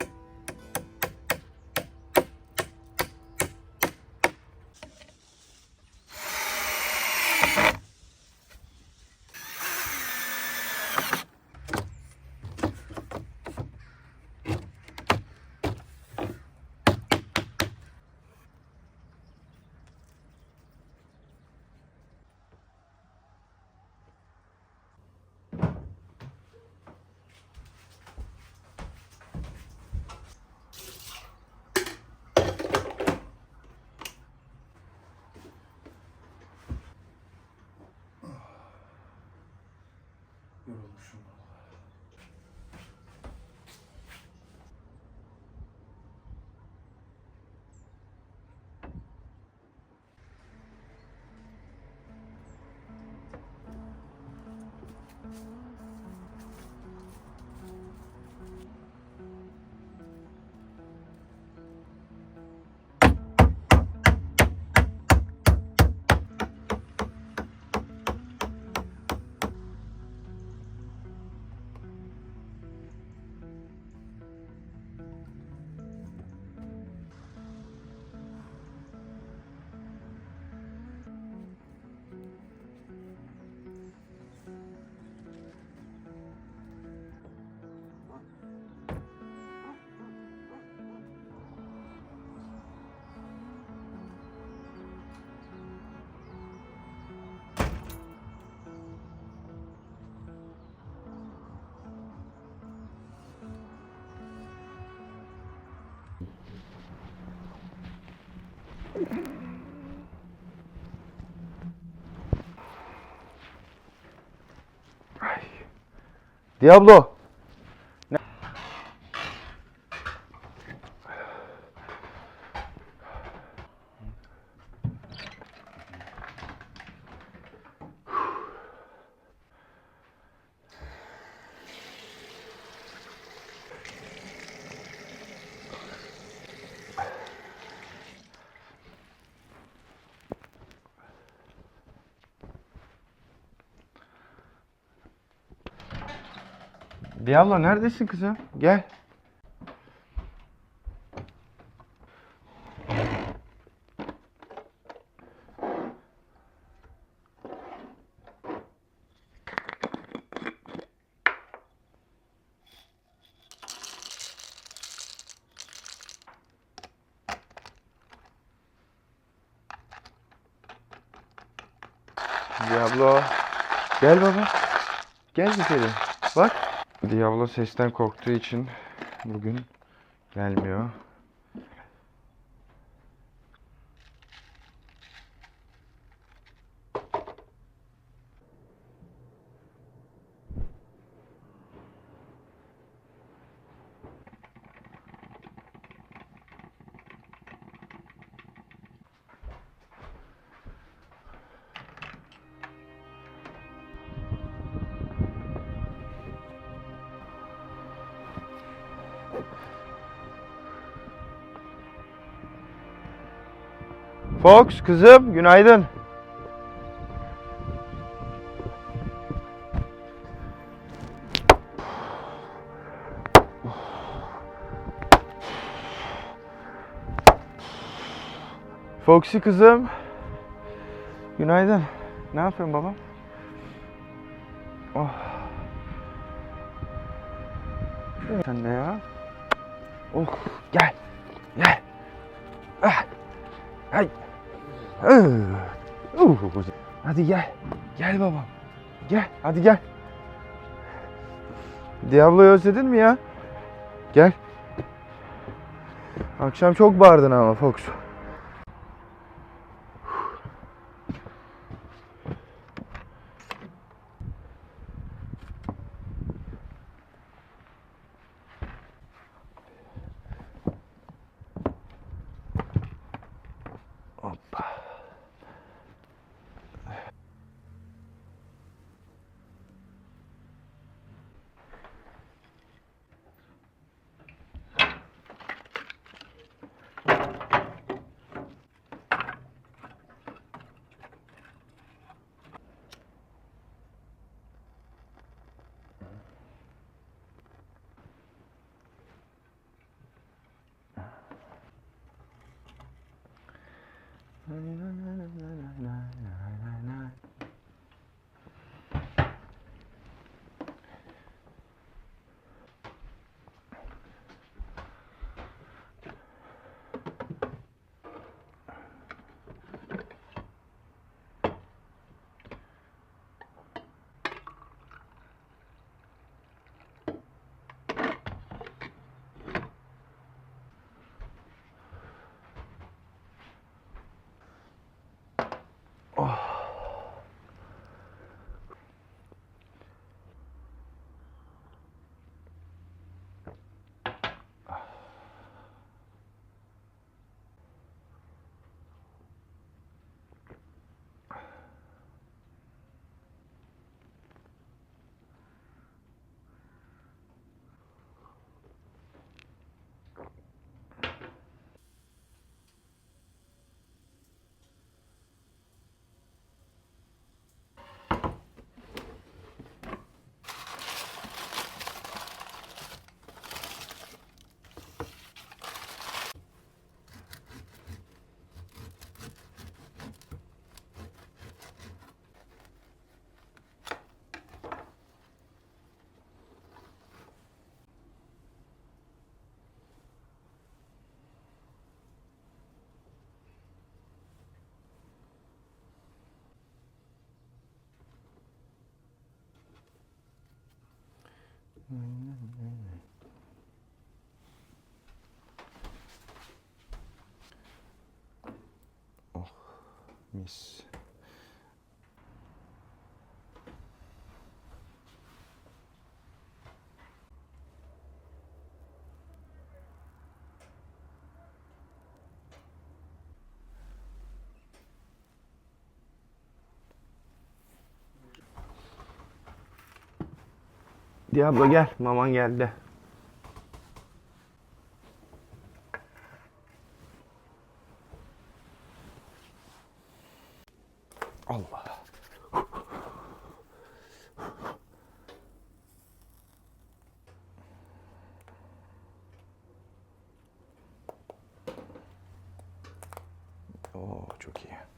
えっ?又如是吗？Yorulmuşum. Diablo. Diablo neredesin kızım? Gel. Diablo. Gel baba. Gel güzelim. Bak. Diablo sesten korktuğu için bugün gelmiyor. Fox kızım günaydın. Foxy kızım. Günaydın. Ne yapıyorsun babam? Oh. Sen de ya. Oh gel. Gel. Ah. Hay. Uh. Hadi gel. Gel babam. Gel. Hadi gel. Diablo'yu özledin mi ya? Gel. Akşam çok bağırdın ama Fox. Hoppa. 何何 Oh, miss. Diablo gel, maman geldi. Allah. Oo çok iyi.